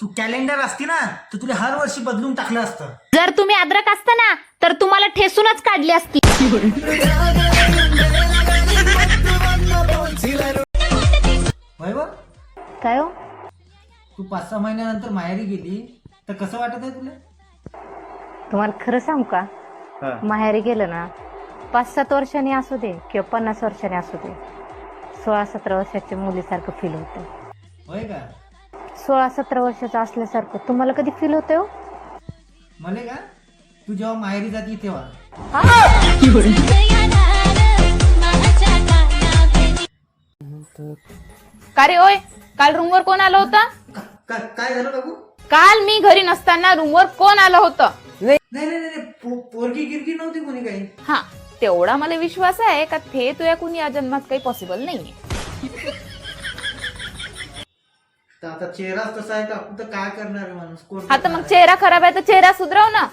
तू calendar असती ना तर तुला हर वर्षी बदलून टाकलं असतं. जर तुम्ही अद्रक असता ना तर तुम्हाला ठेसूनच काढली असती. वैभव? काय हो? तू पाच सहा महिन्यानंतर माहेरी गेली तर कसं वाटत आहे तुला? तुम्हाला खरं सांगू का? माहेरी गेलं ना पाच सात वर्षांनी असू दे किंवा पन्नास वर्षांनी असू दे सोळा सतरा वर्षाच्या मुलीसारखं फील होतं. होय का? सोळा सतरा वर्षाचं असल्यासारखं. तुम्हाला कधी फील होतं हो? मले का? तू जेव्हा माहेरी जाती तेव्हा. का रे ओय? काल रूमवर कोण आलं होतं? का- काय झालं बाबू? काल मी घरी नसताना रूमवर कोण आलं होतं? नाही नाही नाही नाही. पो- पोरगी गिरगी नव्हती कोणी काही? हा तेवढा मला विश्वास आहे का? ते तुया कुणी या जन्मात काही पॉसिबल नाहीये. तर आता चेहराच तसा आहे का? आपण तर काय करणार आहे माणूस? कोण हा तर मग चेहरा खराब आहे तर चेहरा सुधरव ना.